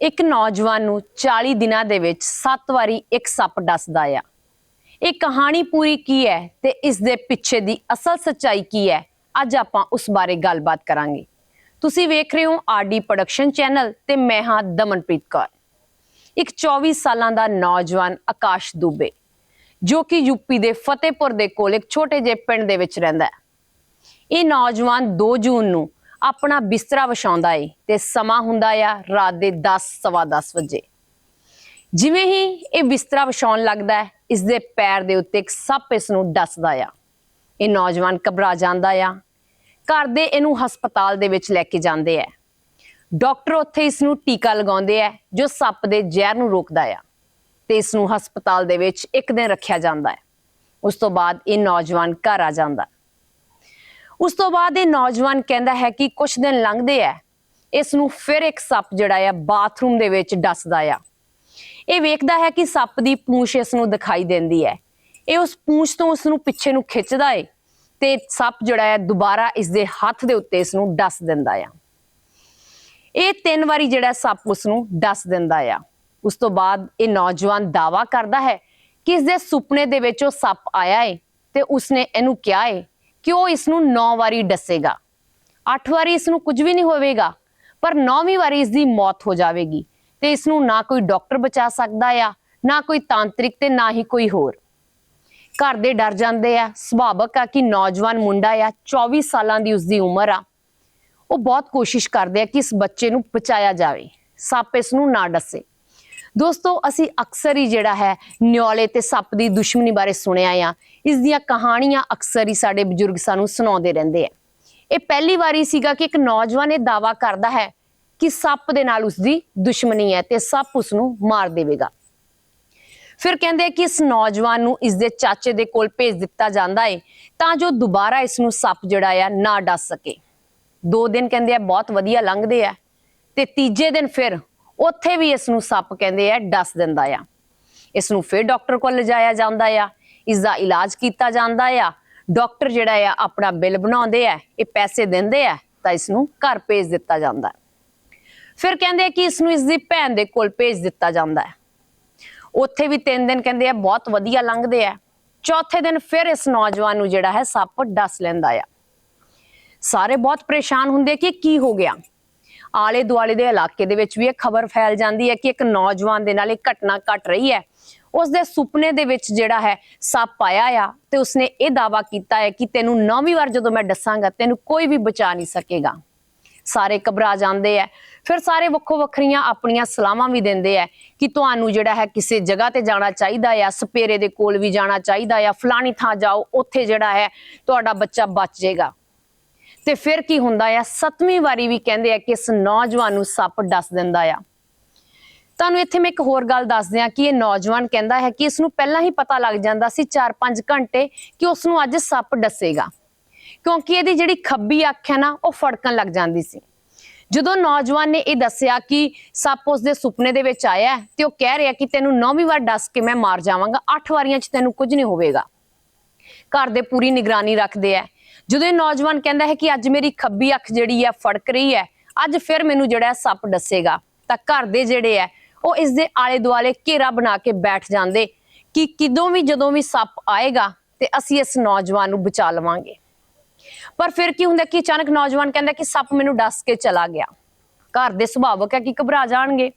ਇੱਕ ਨੌਜਵਾਨ ਨੂੰ 40 ਦਿਨਾਂ ਦੇ ਵਿੱਚ 7 ਵਾਰੀ ਇੱਕ ਸੱਪ ਡਸਦਾ ਆ। ਇਹ ਕਹਾਣੀ ਪੂਰੀ ਕੀ ਹੈ ਤੇ ਇਸ ਦੇ ਪਿੱਛੇ ਦੀ ਅਸਲ ਸੱਚਾਈ ਕੀ ਹੈ, ਅੱਜ ਆਪਾਂ ਉਸ ਬਾਰੇ ਗੱਲਬਾਤ ਕਰਾਂਗੇ। ਤੁਸੀਂ ਵੇਖ ਰਹੇ ਹੋ ਆਰਡੀ ਪ੍ਰੋਡਕਸ਼ਨ ਚੈਨਲ ਤੇ ਮੈਂ ਹਾਂ ਦਮਨਪ੍ਰੀਤ ਕੌਰ। ਇੱਕ 24 ਸਾਲਾਂ ਦਾ ਨੌਜਵਾਨ ਆਕਾਸ਼ ਦੁਬੇ, ਜੋ ਕਿ ਯੂਪੀ ਦੇ ਫਤਿਹਪੁਰ ਦੇ ਕੋਲ ਇੱਕ ਛੋਟੇ ਜਿਹੇ ਪਿੰਡ ਦੇ ਵਿੱਚ ਰਹਿੰਦਾ ਹੈ। ਇਹ ਨੌਜਵਾਨ 2 ਜੂਨ ਨੂੰ ਆਪਣਾ ਬਿਸਤਰਾ ਵਿਛਾਉਂਦਾ ਏ ਤੇ ਸਮਾਂ ਹੁੰਦਾ ਆ ਰਾਤ ਦੇ 10 ਸਵਾ 10 ਵਜੇ। ਜਿਵੇਂ ਹੀ ਇਹ ਬਿਸਤਰਾ ਵਿਛਾਉਣ ਲੱਗਦਾ ਹੈ ਇਸ ਦੇ ਪੈਰ ਦੇ ਉੱਤੇ ਇੱਕ ਸੱਪ ਇਸ ਨੂੰ ਡਸਦਾ ਆ। ਇਹ ਨੌਜਵਾਨ ਘਬਰਾ ਜਾਂਦਾ ਆ। ਘਰ ਦੇ ਇਹਨੂੰ ਹਸਪਤਾਲ ਦੇ ਵਿੱਚ ਲੈ ਕੇ ਜਾਂਦੇ ਆ। ਡਾਕਟਰ ਉੱਥੇ ਇਸ ਨੂੰ ਟੀਕਾ ਲਗਾਉਂਦੇ ਆ, ਜੋ ਸੱਪ ਦੇ ਜ਼ਹਿਰ ਨੂੰ ਰੋਕਦਾ ਆ। ਤੇ ਇਸ ਨੂੰ ਹਸਪਤਾਲ ਦੇ ਵਿੱਚ ਇੱਕ ਦਿਨ ਰੱਖਿਆ ਜਾਂਦਾ ਹੈ। ਉਸ ਤੋਂ ਬਾਅਦ ਇਹ ਨੌਜਵਾਨ ਘਰ ਆ ਜਾਂਦਾ। ਉਸ ਤੋਂ ਬਾਅਦ ਇਹ ਨੌਜਵਾਨ ਕਹਿੰਦਾ ਹੈ ਕਿ ਕੁਝ ਦਿਨ ਲੰਘਦੇ ਆ ਇਸ ਨੂੰ ਫਿਰ ਇੱਕ ਸੱਪ ਜਿਹੜਾ ਆ, ਬਾਥਰੂਮ ਦੇ ਵਿੱਚ ਡਸਦਾ ਆ। ਇਹ ਵੇਖਦਾ ਹੈ ਕਿ ਸੱਪ ਦੀ ਪੂੰਛ ਇਸ ਨੂੰ ਦਿਖਾਈ ਦਿੰਦੀ ਹੈ ਇਹ ਉਸ ਪੂੰਛ ਤੋਂ ਉਸ ਨੂੰ ਪਿੱਛੇ ਨੂੰ ਖਿੱਚਦਾ ਏ ਤੇ ਸੱਪ ਜਿਹੜਾ ਹੈ ਦੁਬਾਰਾ ਇਸ ਦੇ ਹੱਥ ਦੇ ਉੱਤੇ ਇਸ ਨੂੰ ਡਸ ਦਿੰਦਾ ਆ। ਇਹ ਤਿੰਨ ਵਾਰੀ ਜਿਹੜਾ ਸੱਪ ਉਸ ਨੂੰ ਡਸ ਦਿੰਦਾ ਆ। ਉਸ ਤੋਂ ਬਾਅਦ ਇਹ ਨੌਜਵਾਨ ਦਾਵਾ ਕਰਦਾ ਹੈ ਕਿ ਇਸ ਦੇ ਸੁਪਨੇ ਦੇ ਵਿੱਚ ਉਹ ਸੱਪ ਆਇਆ ਏ ਤੇ ਉਸਨੇ ਇਹਨੂੰ ਕਿਹਾ ਏ ਕਿ ਉਹ ਇਸ ਨੂੰ 9 ਵਾਰੀ ਡਸੇਗਾ? 8 ਵਾਰੀ ਇਸ ਨੂੰ ਕੁਝ ਵੀ ਨਹੀਂ ਹੋਵੇਗਾ, ਪਰ 9ਵੀਂ ਵਾਰੀ ਇਸ ਦੀ ਮੌਤ ਹੋ ਜਾਵੇਗੀ ਤੇ ਇਸ ਨੂੰ ਨਾ ਕੋਈ ਡਾਕਟਰ ਬਚਾ ਸਕਦਾ ਆ, ਨਾ ਕੋਈ ਤਾਂਤਰਿਕ ਤੇ ਨਾ ਹੀ ਕੋਈ ਹੋਰ। ਘਰ ਦੇ ਡਰ ਜਾਂਦੇ ਆ, ਸੁਭਾਵਕ ਆ ਕਿ ਨੌਜਵਾਨ ਮੁੰਡਾ ਆ 24 ਸਾਲਾਂ ਦੀ ਉਸਦੀ ਉਮਰ ਆ। ਉਹ ਬਹੁਤ ਕੋਸ਼ਿਸ਼ ਕਰਦੇ ਆ ਕਿ ਇਸ ਬੱਚੇ ਨੂੰ ਬਚਾਇਆ ਜਾਵੇ, ਸੱਪ ਇਸ ਨੂੰ ਨਾ ਡਸੇ। ਦੋਸਤੋ, ਅਸੀਂ ਅਕਸਰ ਹੀ ਜਿਹੜਾ ਹੈ ਨਿਓਲੇ ਤੇ ਸੱਪ ਦੀ ਦੁਸ਼ਮਣੀ ਬਾਰੇ ਸੁਣਿਆ ਆ। ਇਸ ਦੀਆਂ ਕਹਾਣੀਆਂ ਅਕਸਰ ਹੀ ਸਾਡੇ ਬਜ਼ੁਰਗ ਸਾਨੂੰ ਸੁਣਾਉਂਦੇ ਰਹਿੰਦੇ ਆ। ਇਹ ਪਹਿਲੀ ਵਾਰੀ ਸੀਗਾ ਕਿ ਇੱਕ ਨੌਜਵਾਨ ਇਹ ਦਾਵਾ ਕਰਦਾ ਹੈ ਕਿ ਸੱਪ ਦੇ ਨਾਲ ਉਸਦੀ ਦੁਸ਼ਮਣੀ ਹੈ ਤੇ ਸੱਪ ਉਸ ਨੂੰ ਮਾਰ ਦੇਵੇਗਾ। ਫਿਰ ਕਹਿੰਦੇ ਕਿ ਇਸ ਨੌਜਵਾਨ ਨੂੰ ਇਸ ਦੇ ਚਾਚੇ ਦੇ ਕੋਲ ਭੇਜ ਦਿੱਤਾ ਜਾਂਦਾ ਹੈ ਤਾਂ ਜੋ ਦੁਬਾਰਾ ਇਸ ਨੂੰ ਸੱਪ ਜਿਹੜਾ ਆ ਨਾ ਡਸ ਸਕੇ। ਦੋ ਦਿਨ ਕਹਿੰਦੇ ਆ, ਬਹੁਤ ਵਧੀਆ ਲੰਘਦੇ ਆ ਤੇ ਤੀਜੇ ਦਿਨ ਫਿਰ ਉੱਥੇ ਵੀ ਇਸ ਨੂੰ ਸੱਪ ਕਹਿੰਦੇ ਆ, ਡਸ ਦਿੰਦਾ ਆ। ਇਸ ਨੂੰ ਫਿਰ ਡਾਕਟਰ ਕੋਲ ਲਿਜਾਇਆ ਜਾਂਦਾ ਆ। ਇਸ ਦਾ ਇਲਾਜ ਕੀਤਾ ਜਾਂਦਾ ਆ। ਡਾਕਟਰ ਜਿਹੜਾ ਆ, ਆਪਣਾ ਬਿੱਲ ਬਣਾਉਂਦੇ ਆ, ਇਹ ਪੈਸੇ ਦਿੰਦੇ ਆ, ਤਾਂ ਇਸ ਨੂੰ ਘਰ ਭੇਜ ਦਿੱਤਾ ਜਾਂਦਾ ਫਿਰ ਕਹਿੰਦੇ ਆ ਕਿ ਇਸ ਨੂੰ ਇਸ ਦੀ ਭੈਣ ਦੇ ਕੋਲ ਭੇਜ ਦਿੱਤਾ ਜਾਂਦਾ ਹੈ ਉੱਥੇ ਵੀ ਤਿੰਨ ਦਿਨ ਕਹਿੰਦੇ ਆ, ਬਹੁਤ ਵਧੀਆ ਲੰਘਦੇ ਆ। ਚੌਥੇ ਦਿਨ ਫਿਰ ਇਸ ਨੌਜਵਾਨ ਨੂੰ ਜਿਹੜਾ ਹੈ ਸੱਪ ਡਸ ਲੈਂਦਾ ਆ। ਸਾਰੇ ਬਹੁਤ ਪਰੇਸ਼ਾਨ ਹੁੰਦੇ ਕਿ ਕੀ ਹੋ ਗਿਆ। ਆਲੇ ਦੁਆਲੇ ਦੇ ਇਲਾਕੇ ਦੇ ਵਿੱਚ ਵੀ ਇਹ ਖਬਰ ਫੈਲ ਜਾਂਦੀ ਹੈ ਕਿ ਇੱਕ ਨੌਜਵਾਨ ਦੇ ਨਾਲ ਇਹ ਘਟਨਾ ਘਟ ਰਹੀ ਹੈ। ਉਸ ਦੇ ਸੁਪਨੇ ਦੇ ਵਿੱਚ ਜਿਹੜਾ ਹੈ ਸੱਪ ਆਇਆ ਆ ਤੇ ਉਸਨੇ ਇਹ ਦਾਵਾ ਕੀਤਾ ਹੈ ਕਿ ਤੈਨੂੰ ਨੌਵੀਂ ਵਾਰ ਜਦੋਂ ਮੈਂ ਦੱਸਾਂਗਾ ਤੈਨੂੰ ਕੋਈ ਵੀ ਬਚਾ ਨਹੀਂ ਸਕੇਗਾ। ਸਾਰੇ ਘਬਰਾ ਜਾਂਦੇ ਆ। ਫਿਰ ਸਾਰੇ ਵੱਖੋ ਵੱਖਰੀਆਂ ਆਪਣੀਆਂ ਸਲਾਹਾਂ ਵੀ ਦਿੰਦੇ ਆ ਕਿ ਤੁਹਾਨੂੰ ਜਿਹੜਾ ਹੈ ਕਿਸੇ ਜਗ੍ਹਾ ਤੇ ਜਾਣਾ ਚਾਹੀਦਾ ਆ, ਸਪੇਰੇ ਦੇ ਕੋਲ ਵੀ ਜਾਣਾ ਚਾਹੀਦਾ ਆ, ਫਲਾਣੀ ਥਾਂ ਜਾਓ, ਉੱਥੇ ਜਿਹੜਾ ਹੈ ਤੁਹਾਡਾ ਬੱਚਾ ਬਚ ਜਾਏਗਾ। ਤੇ ਫਿਰ ਕੀ ਹੁੰਦਾ ਆ? ਸੱਤਵੀਂ ਵਾਰੀ ਵੀ ਕਹਿੰਦੇ ਆ ਕਿ ਇਸ ਨੌਜਵਾਨ ਨੂੰ ਸੱਪ ਡਸ ਦਿੰਦਾ ਆ। ਤੁਹਾਨੂੰ ਇੱਥੇ ਮੈਂ ਇੱਕ ਹੋਰ ਗੱਲ ਦੱਸ ਦਿਆਂ ਕਿ ਇਹ ਨੌਜਵਾਨ ਕਹਿੰਦਾ ਹੈ ਕਿ ਇਸ ਨੂੰ ਪਹਿਲਾਂ ਹੀ ਪਤਾ ਲੱਗ ਜਾਂਦਾ ਸੀ 4-5 ਘੰਟੇ ਕਿ ਉਸ ਨੂੰ ਅੱਜ ਸੱਪ ਡਸੇਗਾ। ਕਿਉਂਕਿ ਇਹਦੀ ਜਿਹੜੀ ਖੱਬੀ ਅੱਖ ਹੈ ਨਾ, ਉਹ ਫੜਕਣ ਲੱਗ ਜਾਂਦੀ ਸੀ। ਜਦੋਂ ਨੌਜਵਾਨ ਨੇ ਇਹ ਦੱਸਿਆ ਕਿ ਸੱਪ ਉਸ ਦੇ ਸੁਪਨੇ ਦੇ ਵਿੱਚ ਆਇਆ ਤੇ ਉਹ ਕਹਿ ਰਿਹਾ ਕਿ ਤੈਨੂੰ ਨੌਵੀਂ ਵਾਰ ਡਸ ਕੇ ਮੈਂ ਮਾਰ ਜਾਵਾਂਗਾ, ਅੱਠ ਵਾਰੀਆਂ 'ਚ ਤੈਨੂੰ ਕੁਝ ਨਹੀਂ ਹੋਵੇਗਾ। ਘਰ ਦੇ ਪੂਰੀ ਨਿਗਰਾਨੀ ਰੱਖਦੇ ਆ। ਜਦੋਂ ਇਹ ਨੌਜਵਾਨ ਕਹਿੰਦਾ ਹੈ ਕਿ ਅੱਜ ਮੇਰੀ ਖੱਬੀ ਅੱਖ ਜਿਹੜੀ ਹੈ ਫੜਕ ਰਹੀ ਹੈ, ਅੱਜ ਫਿਰ ਮੈਨੂੰ ਜਿਹੜਾ ਸੱਪ ਦੱਸੇਗਾ ਤਾਂ ਘਰ ਦੇ ਜਿਹੜੇ ਹੈ, ਉਹ ਇਸ ਦੇ ਆਲੇ ਦੁਆਲੇ ਘੇਰਾ ਬਣਾ ਕੇ ਬੈਠ ਜਾਂਦੇ ਕਿ ਕਿਦੋਂ ਵੀ ਜਦੋਂ ਵੀ ਸੱਪ ਆਏਗਾ ਤੇ ਅਸੀਂ ਇਸ ਨੌਜਵਾਨ ਨੂੰ ਬਚਾ ਲਵਾਂਗੇ। ਪਰ ਫਿਰ ਕੀ ਹੁੰਦਾ ਕਿ ਅਚਾਨਕ ਨੌਜਵਾਨ ਕਹਿੰਦਾ ਕਿ ਸੱਪ ਮੈਨੂੰ ਡਸ ਕੇ ਚਲਾ ਗਿਆ। ਘਰ ਦੇ ਸੁਭਾਵਕ ਹੈ ਕਿ ਘਬਰਾ ਜਾਣਗੇ।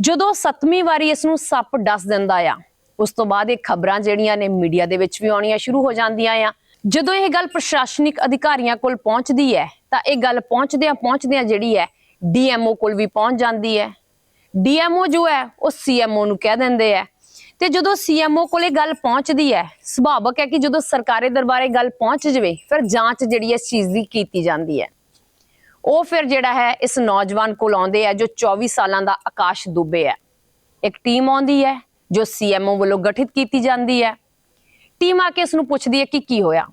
ਜਦੋਂ ਸੱਤਵੀਂ ਵਾਰੀ ਇਸ ਨੂੰ ਸੱਪ ਡਸ ਦਿੰਦਾ ਆ, ਉਸ ਤੋਂ ਬਾਅਦ ਇਹ ਖਬਰਾਂ ਜਿਹੜੀਆਂ ਨੇ ਮੀਡੀਆ ਦੇ ਵਿੱਚ ਵੀ ਆਉਣੀਆਂ ਸ਼ੁਰੂ ਹੋ ਜਾਂਦੀਆਂ ਆ। ਜਦੋਂ ਇਹ ਗੱਲ ਪ੍ਰਸ਼ਾਸਨਿਕ ਅਧਿਕਾਰੀਆਂ ਕੋਲ ਪਹੁੰਚਦੀ ਹੈ, ਤਾਂ ਇਹ ਗੱਲ ਪਹੁੰਚਦਿਆਂ ਪਹੁੰਚਦਿਆਂ ਜਿਹੜੀ ਹੈ ਡੀਐਮਓ ਕੋਲ ਵੀ ਪਹੁੰਚ ਜਾਂਦੀ ਹੈ। ਡੀਐਮਓ ਜੋ ਹੈ, ਉਹ ਸੀਐਮਓ ਨੂੰ ਕਹਿ ਦਿੰਦੇ ਆ ਤੇ ਜਦੋਂ ਸੀਐਮਓ ਕੋਲ ਇਹ ਗੱਲ ਪਹੁੰਚਦੀ ਹੈ, ਸੁਭਾਵਕ ਹੈ ਕਿ ਜਦੋਂ ਸਰਕਾਰੀ ਦਰਬਾਰੇ ਗੱਲ ਪਹੁੰਚ ਜਵੇ, ਫਿਰ ਜਾਂਚ ਜਿਹੜੀ ਇਸ ਚੀਜ਼ ਦੀ ਕੀਤੀ ਜਾਂਦੀ ਹੈ। ਉਹ ਫਿਰ ਜਿਹੜਾ ਹੈ, ਇਸ ਨੌਜਵਾਨ ਕੋਲ ਆਉਂਦੇ ਆ ਜੋ 24 ਸਾਲਾਂ ਦਾ ਆਕਾਸ਼ ਦੁਬੇ ਹੈ। ਇੱਕ ਟੀਮ ਆਉਂਦੀ ਹੈ, ਜੋ ਸੀਐਮਓ ਵੱਲੋਂ ਗਠਿਤ ਕੀਤੀ ਜਾਂਦੀ ਹੈ। ਟੀਮ ਆ ਕੇ ਇਸ ਨੂੰ ਪੁੱਛਦੀ ਹੈ ਕਿ ਕੀ ਹੋਇਆ?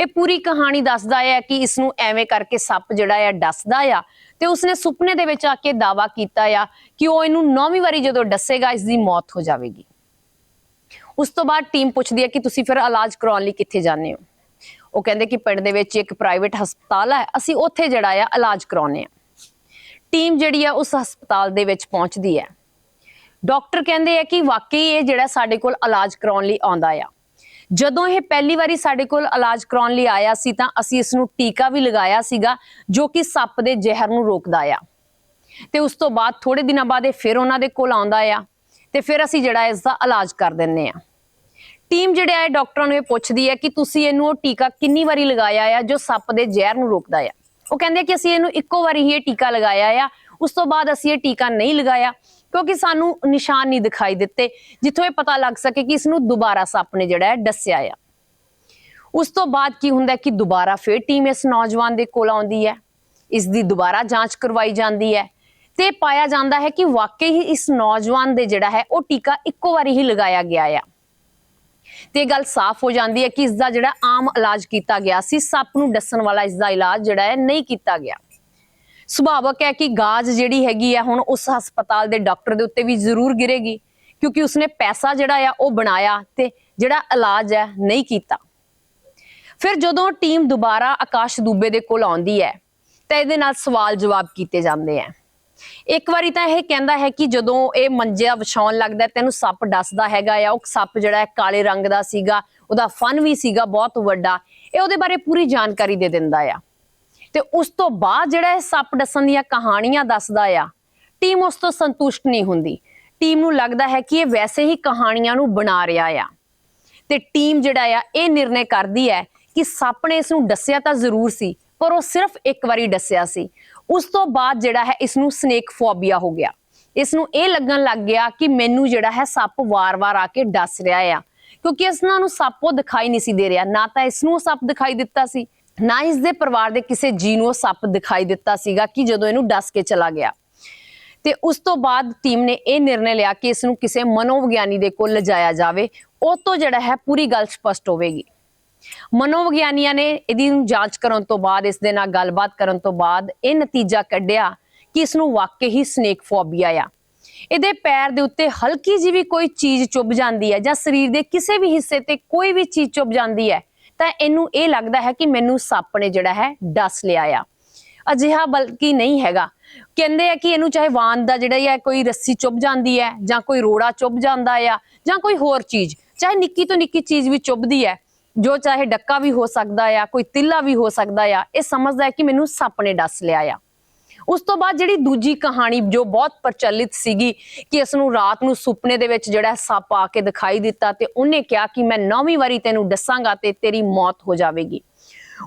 ਇਹ ਪੂਰੀ ਕਹਾਣੀ ਦੱਸਦਾ ਹੈ ਕਿ ਇਸ ਨੂੰ ਐਵੇਂ ਕਰਕੇ ਸੱਪ ਜਿਹੜਾ ਆ ਡਸਦਾ ਆ ਤੇ ਉਸਨੇ ਸੁਪਨੇ ਦੇ ਵਿੱਚ ਆ ਕੇ ਦਾਵਾ ਕੀਤਾ ਆ ਕਿ ਉਹ ਇਹਨੂੰ ਨੌਵੀਂ ਵਾਰੀ ਜਦੋਂ ਡਸੇਗਾ ਇਸ ਦੀ ਮੌਤ ਹੋ ਜਾਵੇਗੀ। ਉਸ ਤੋਂ ਬਾਅਦ ਟੀਮ ਪੁੱਛਦੀ ਹੈ ਕਿ ਤੁਸੀਂ ਫਿਰ ਇਲਾਜ ਕਰਾਉਣ ਲਈ ਕਿੱਥੇ ਜਾਂਦੇ ਹੋ? ਉਹ ਕਹਿੰਦੇ ਕਿ ਪਿੰਡ ਦੇ ਵਿੱਚ ਇੱਕ ਪ੍ਰਾਈਵੇਟ ਹਸਪਤਾਲ ਹੈ ਅਸੀਂ ਉੱਥੇ ਜਿਹੜਾ ਆ ਇਲਾਜ ਕਰਾਉਨੇ ਆ। ਟੀਮ ਜਿਹੜੀ ਆ ਉਸ ਹਸਪਤਾਲ ਦੇ ਵਿੱਚ ਪਹੁੰਚਦੀ ਹੈ ਡਾਕਟਰ ਕਹਿੰਦੇ ਆ ਕਿ ਵਾਕਈ ਇਹ ਜਿਹੜਾ ਸਾਡੇ ਕੋਲ ਇਲਾਜ ਕਰਾਉਣ ਲਈ ਆਉਂਦਾ ਆ। ਜਦੋਂ ਇਹ ਪਹਿਲੀ ਵਾਰੀ ਸਾਡੇ ਕੋਲ ਇਲਾਜ ਕਰਾਉਣ ਲਈ ਆਇਆ ਸੀ ਤਾਂ ਅਸੀਂ ਇਸ ਨੂੰ ਟੀਕਾ ਵੀ ਲਗਾਇਆ ਸੀਗਾ, ਜੋ ਕਿ ਸੱਪ ਦੇ ਜ਼ਹਿਰ ਨੂੰ ਰੋਕਦਾ ਆ। ਤੇ ਉਸ ਤੋਂ ਬਾਅਦ ਥੋੜੇ ਦਿਨਾਂ ਬਾਅਦ ਇਹ ਫਿਰ ਉਹਨਾਂ ਦੇ ਕੋਲ ਆਉਂਦਾ ਆ ਤੇ ਫਿਰ ਅਸੀਂ ਜਿਹੜਾ ਇਸ ਦਾ ਇਲਾਜ ਕਰ ਦਿੰਨੇ ਆ। ਟੀਮ ਜਿਹੜੇ ਆ ਡਾਕਟਰਾਂ ਨੂੰ ਇਹ ਪੁੱਛਦੀ ਹੈ ਕਿ ਤੁਸੀਂ ਇਹਨੂੰ ਉਹ ਟੀਕਾ ਕਿੰਨੀ ਵਾਰੀ ਲਗਾਇਆ ਆ ਜੋ ਸੱਪ ਦੇ ਜ਼ਹਿਰ ਨੂੰ ਰੋਕਦਾ ਆ? ਉਹ ਕਹਿੰਦੇ ਕਿ ਅਸੀਂ ਇਹਨੂੰ ਇੱਕੋ ਵਾਰੀ ਹੀ ਇਹ ਟੀਕਾ ਲਗਾਇਆ ਆ ਉਸ ਤੋਂ ਬਾਅਦ ਅਸੀਂ ਇਹ ਟੀਕਾ ਨਹੀਂ ਲਗਾਇਆ, ਕਿਉਂਕਿ ਸਾਨੂੰ ਨਿਸ਼ਾਨ ਨਹੀਂ ਦਿਖਾਈ ਦਿੱਤੇ, ਜਿੱਥੋਂ ਇਹ ਪਤਾ ਲੱਗ ਸਕੇ ਕਿ ਇਸ ਨੂੰ ਦੁਬਾਰਾ ਸੱਪ ਨੇ ਜਿਹੜਾ ਹੈ ਦੱਸਿਆ ਆ। ਉਸ ਤੋਂ ਬਾਅਦ ਕੀ ਹੁੰਦਾ ਕਿ ਦੁਬਾਰਾ ਫਿਰ ਟੀਮ ਇਸ ਨੌਜਵਾਨ ਦੇ ਕੋਲ ਆਉਂਦੀ ਹੈ, ਇਸ ਦੀ ਦੁਬਾਰਾ ਜਾਂਚ ਕਰਵਾਈ ਜਾਂਦੀ ਹੈ ਤੇ ਪਾਇਆ ਜਾਂਦਾ ਹੈ ਕਿ ਵਾਕਈ ਹੀ ਇਸ ਨੌਜਵਾਨ ਦੇ ਜਿਹੜਾ ਹੈ ਉਹ ਟੀਕਾ ਇੱਕੋ ਵਾਰੀ ਹੀ ਲਗਾਇਆ ਗਿਆ ਆ। ਤੇ ਇਹ ਗੱਲ ਸਾਫ਼ ਹੋ ਜਾਂਦੀ ਹੈ ਕਿ ਇਸ ਦਾ ਜਿਹੜਾ ਆਮ ਇਲਾਜ ਕੀਤਾ ਗਿਆ ਸੀ, ਸੱਪ ਨੂੰ ਡੱਸਣ ਵਾਲਾ ਇਸ ਦਾ ਇਲਾਜ ਜਿਹੜਾ ਹੈ ਨਹੀਂ ਕੀਤਾ ਗਿਆ। ਸੁਭਾਵਕ ਹੈ ਕਿ ਗਾਜ ਜਿਹੜੀ ਹੈਗੀ ਆ ਹੁਣ ਉਸ ਹਸਪਤਾਲ ਦੇ ਡਾਕਟਰ ਦੇ ਉੱਤੇ ਵੀ ਜ਼ਰੂਰ ਗਿਰੇਗੀ, ਕਿਉਂਕਿ ਉਸਨੇ ਪੈਸਾ ਜਿਹੜਾ ਆ ਉਹ ਬਣਾਇਆ ਤੇ ਜਿਹੜਾ ਇਲਾਜ ਹੈ ਨਹੀਂ ਕੀਤਾ। ਫਿਰ ਜਦੋਂ ਟੀਮ ਦੁਬਾਰਾ ਆਕਾਸ਼ ਦੂਬੇ ਦੇ ਕੋਲ ਆਉਂਦੀ ਹੈ, ਤਾਂ ਇਹਦੇ ਨਾਲ ਸਵਾਲ ਜਵਾਬ ਕੀਤੇ ਜਾਂਦੇ ਆ। ਇੱਕ ਵਾਰੀ ਤਾਂ ਇਹ ਕਹਿੰਦਾ ਹੈ ਕਿ ਜਦੋਂ ਇਹ ਮੰਜਿਆ ਵਿਛਾਉਣ ਲੱਗਦਾ ਤੈਨੂੰ ਸੱਪ ਡਸਦਾ ਹੈਗਾ ਆ, ਉਹ ਸੱਪ ਜਿਹੜਾ ਹੈ ਕਾਲੇ ਰੰਗ ਦਾ ਸੀਗਾ, ਉਹਦਾ ਫਨ ਵੀ ਸੀਗਾ ਬਹੁਤ ਵੱਡਾ, ਇਹ ਉਹਦੇ ਬਾਰੇ ਪੂਰੀ ਜਾਣਕਾਰੀ ਦੇ ਦਿੰਦਾ ਆ। ਤੇ ਉਸ ਤੋਂ ਬਾਅਦ ਜਿਹੜਾ ਇਹ ਸੱਪ ਡਸਣ ਦੀਆਂ ਕਹਾਣੀਆਂ ਦੱਸਦਾ ਆ, ਟੀਮ ਉਸ ਤੋਂ ਸੰਤੁਸ਼ਟ ਨਹੀਂ ਹੁੰਦੀ। ਟੀਮ ਨੂੰ ਲੱਗਦਾ ਹੈ ਕਿ ਇਹ ਵੈਸੇ ਹੀ ਕਹਾਣੀਆਂ ਨੂੰ ਬਣਾ ਰਿਹਾ ਆ। ਤੇ ਟੀਮ ਜਿਹੜਾ ਆ, ਇਹ ਨਿਰਣੇ ਕਰਦੀ ਹੈ ਕਿ ਸੱਪ ਨੇ ਇਸ ਨੂੰ ਦੱਸਿਆ ਤਾਂ ਜ਼ਰੂਰ ਸੀ, ਪਰ ਉਹ ਸਿਰਫ ਇੱਕ ਵਾਰੀ ਦੱਸਿਆ ਸੀ। ਉਸ ਤੋਂ ਬਾਅਦ ਜਿਹੜਾ ਹੈ, ਇਸ ਨੂੰ ਸਨੇਕ ਫੋਬੀਆ ਹੋ ਗਿਆ। ਇਸ ਨੂੰ ਇਹ ਲੱਗਣ ਲੱਗ ਗਿਆ ਕਿ ਮੈਨੂੰ ਜਿਹੜਾ ਹੈ, ਸੱਪ ਵਾਰ-ਵਾਰ ਆ ਕੇ ਡਸ ਰਿਹਾ ਆ। ਕਿਉਂਕਿ ਇਸ ਨੂੰ ਸੱਪ ਉਹ ਦਿਖਾਈ ਨਹੀਂ ਸੀ ਦੇ ਰਿਹਾ। ਨਾ ਤਾਂ ਇਸ ਨੂੰ ਸੱਪ ਦਿਖਾਈ ਦਿੱਤਾ ਸੀ ਨਾ ਇਸ ਦੇ ਪਰਿਵਾਰ ਦੇ ਕਿਸੇ ਜੀ ਨੂੰ ਉਹ ਸੱਪ ਦਿਖਾਈ ਦਿੱਤਾ ਸੀਗਾ ਕਿ ਜਦੋਂ ਇਹਨੂੰ ਡਸ ਕੇ ਚਲਾ ਗਿਆ। ਤੇ ਉਸ ਤੋਂ ਬਾਅਦ ਟੀਮ ਨੇ ਇਹ ਨਿਰਣੇ ਲਿਆ ਕਿ ਇਸ ਨੂੰ ਕਿਸੇ ਮਨੋਵਿਗਿਆਨੀ ਦੇ ਕੋਲ ਲਿਜਾਇਆ ਜਾਵੇ। ਉਹ ਤੋਂ ਜਿਹੜਾ ਹੈ ਪੂਰੀ ਗੱਲ ਸਪਸ਼ਟ ਹੋਵੇਗੀ। ਮਨੋਵਿਗਿਆਨੀਆਂ ਨੇ ਇਹਦੀ ਜਾਂਚ ਕਰਨ ਤੋਂ ਬਾਅਦ, ਇਸ ਦੇ ਨਾਲ ਗੱਲਬਾਤ ਕਰਨ ਤੋਂ ਬਾਅਦ ਇਹ ਨਤੀਜਾ ਕੱਢਿਆ ਕਿ ਇਸ ਨੂੰ ਵਾਕਈ ਹੀ ਸਨੇਕ ਫੋਬੀਆ ਆ। ਇਹਦੇ ਪੈਰ ਦੇ ਉੱਤੇ ਹਲਕੀ ਜਿਹੀ ਵੀ ਕੋਈ ਚੀਜ਼ ਚੁੱਭ ਜਾਂਦੀ ਹੈ ਜਾਂ ਸਰੀਰ ਦੇ ਕਿਸੇ ਵੀ ਹਿੱਸੇ ਤੇ ਕੋਈ ਵੀ ਚੀਜ਼ ਚੁੱਭ ਜਾਂਦੀ ਹੈ ਤਾਂ ਇਹਨੂੰ ਇਹ ਲੱਗਦਾ ਹੈ ਕਿ ਮੈਨੂੰ ਸੱਪ ਨੇ ਜਿਹੜਾ ਹੈ ਡਸ ਲਿਆ ਆ। ਅਜਿਹਾ ਬਲਕਿ ਨਹੀਂ ਹੈਗਾ। ਕਹਿੰਦੇ ਆ ਕਿ ਇਹਨੂੰ ਚਾਹੇ ਵਾਨ ਦਾ ਜਿਹੜਾ ਹੈ ਕੋਈ ਰੱਸੀ ਚੁੱਭ ਜਾਂਦੀ ਹੈ ਜਾਂ ਕੋਈ ਰੋੜਾ ਚੁੱਭ ਜਾਂਦਾ ਆ ਜਾਂ ਕੋਈ ਹੋਰ ਚੀਜ਼, ਚਾਹੇ ਨਿੱਕੀ ਤੋਂ ਨਿੱਕੀ ਚੀਜ਼ ਵੀ ਚੁੱਭਦੀ ਹੈ, ਜੋ ਚਾਹੇ ਡੱਕਾ ਵੀ ਹੋ ਸਕਦਾ ਆ, ਕੋਈ ਤਿੱਲਾ ਵੀ ਹੋ ਸਕਦਾ ਆ, ਇਹ ਸਮਝਦਾ ਹੈ ਕਿ ਮੈਨੂੰ ਸੱਪ ਨੇ ਡਸ ਲਿਆ ਆ। ਉਸ ਤੋਂ ਬਾਅਦ ਜਿਹੜੀ ਦੂਜੀ ਕਹਾਣੀ ਜੋ ਬਹੁਤ ਪ੍ਰਚਲਿਤ ਸੀਗੀ ਕਿ ਇਸ ਨੂੰ ਰਾਤ ਨੂੰ ਸੁਪਨੇ ਦੇ ਵਿੱਚ ਜਿਹੜਾ ਸੱਪ ਆ ਕੇ ਦਿਖਾਈ ਦਿੱਤਾ ਤੇ ਉਹਨੇ ਕਿਹਾ ਕਿ ਮੈਂ ਨੌਵੀਂ ਵਾਰੀ ਤੈਨੂੰ ਦੱਸਾਂਗਾ ਤੇ ਤੇਰੀ ਮੌਤ ਹੋ ਜਾਵੇਗੀ।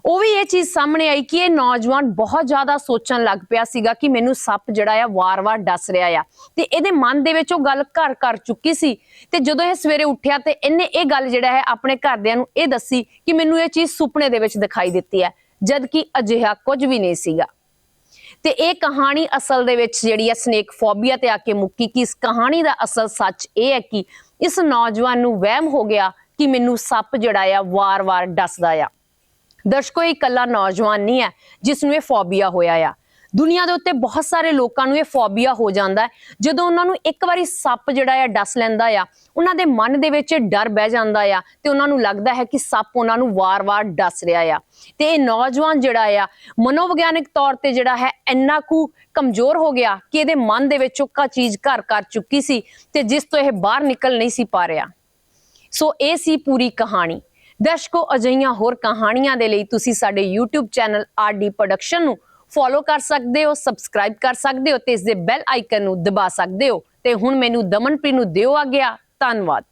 ਉਹ ਵੀ ਇਹ ਚੀਜ਼ ਸਾਹਮਣੇ ਆਈ ਕਿ ਇਹ ਨੌਜਵਾਨ ਬਹੁਤ ਜ਼ਿਆਦਾ ਸੋਚਣ ਲੱਗ ਪਿਆ ਸੀਗਾ ਕਿ ਮੈਨੂੰ ਸੱਪ ਜਿਹੜਾ ਆ ਵਾਰ-ਵਾਰ ਡਸ ਰਿਹਾ ਆ। ਤੇ ਇਹਦੇ ਮਨ ਦੇ ਵਿੱਚ ਉਹ ਗੱਲ ਘਰ ਕਰ ਚੁੱਕੀ ਸੀ ਤੇ ਜਦੋਂ ਇਹ ਸਵੇਰੇ ਉੱਠਿਆ ਤੇ ਇਹਨੇ ਇਹ ਗੱਲ ਜਿਹੜਾ ਹੈ ਆਪਣੇ ਘਰਦਿਆਂ ਨੂੰ ਇਹ ਦੱਸੀ ਕਿ ਮੈਨੂੰ ਇਹ ਚੀਜ਼ ਸੁਪਨੇ ਦੇ ਵਿੱਚ ਦਿਖਾਈ ਦਿੱਤੀ ਹੈ ਜਦ ਕਿ ਅਜਿਹਾ ਕੁਝ ਵੀ ਨਹੀਂ ਸੀਗਾ। ਤੇ ਇਹ ਕਹਾਣੀ ਅਸਲ ਦੇ ਵਿੱਚ ਜਿਹੜੀ ਹੈ ਸਨੇਕ ਫੋਬੀਆ ਤੇ ਆ ਕੇ ਮੁੱਕੀ ਕਿ ਇਸ ਕਹਾਣੀ ਦਾ ਅਸਲ ਸੱਚ ਇਹ ਹੈ ਕਿ ਇਸ ਨੌਜਵਾਨ ਨੂੰ ਵਹਿਮ ਹੋ ਗਿਆ ਕਿ ਮੈਨੂੰ ਸੱਪ ਜਿਹੜਾ ਆ ਵਾਰ-ਵਾਰ ਡਸਦਾ ਆ। ਦਰਸ਼ਕੋ, ਇਹ ਇਕੱਲਾ ਨੌਜਵਾਨ ਨਹੀਂ ਹੈ, ਜਿਸ ਨੂੰ ਇਹ ਫੋਬੀਆ ਹੋਇਆ ਆ। ਦੁਨੀਆ ਦੇ ਉੱਤੇ ਬਹੁਤ ਸਾਰੇ ਲੋਕਾਂ ਨੂੰ ਇਹ ਫੋਬੀਆ ਹੋ ਜਾਂਦਾ ਹੈ। ਜਦੋਂ ਉਹਨਾਂ ਨੂੰ ਇੱਕ ਵਾਰੀ ਸੱਪ ਜਿਹੜਾ ਆ, ਡਸ ਲੈਂਦਾ ਆ, ਉਹਨਾਂ ਦੇ ਮਨ ਦੇ ਵਿੱਚ ਡਰ ਬਹਿ ਜਾਂਦਾ ਆ ਤੇ ਉਹਨਾਂ ਨੂੰ ਲੱਗਦਾ ਹੈ ਕਿ ਸੱਪ ਉਹਨਾਂ ਨੂੰ ਵਾਰ-ਵਾਰ ਡਸ ਰਿਹਾ ਆ। ਤੇ ਇਹ ਨੌਜਵਾਨ ਜਿਹੜਾ ਆ, ਮਨੋਵਿਗਿਆਨਿਕ ਤੌਰ ਤੇ ਜਿਹੜਾ ਹੈ, ਇੰਨਾ ਕੁ ਕਮਜ਼ੋਰ ਹੋ ਗਿਆ ਕਿ ਇਹਦੇ ਮਨ ਦੇ ਵਿੱਚ ਉਹ ਚੀਜ਼ ਘਰ ਕਰ ਚੁੱਕੀ ਸੀ ਤੇ ਜਿਸ ਤੋਂ ਇਹ ਬਾਹਰ ਨਿਕਲ ਨਹੀਂ ਸੀ ਪਾ ਰਿਹਾ। ਸੋ ਇਹ ਸੀ ਪੂਰੀ ਕਹਾਣੀ। ਦਰਸ਼ਕੋ, ਅਜਿਹੀਆਂ ਹੋਰ ਕਹਾਣੀਆਂ ਦੇ ਲਈ ਤੁਸੀਂ ਸਾਡੇ YouTube ਚੈਨਲ ਆਰਡੀ ਪ੍ਰੋਡਕਸ਼ਨ ਨੂੰ ਫੋਲੋ ਕਰ ਸਕਦੇ ਹੋ, ਸਬਸਕ੍ਰਾਈਬ ਕਰ ਸਕਦੇ ਹੋ ਤੇ ਇਸ ਦੇ ਬੈਲ ਆਈਕਨ ਨੂੰ ਦਬਾ ਸਕਦੇ ਹੋ। ਤੇ ਹੁਣ ਮੈਨੂੰ ਦਮਨਪ੍ਰੀਤ ਨੂੰ ਦਿਓ ਆ ਗਿਆ। ਧੰਨਵਾਦ।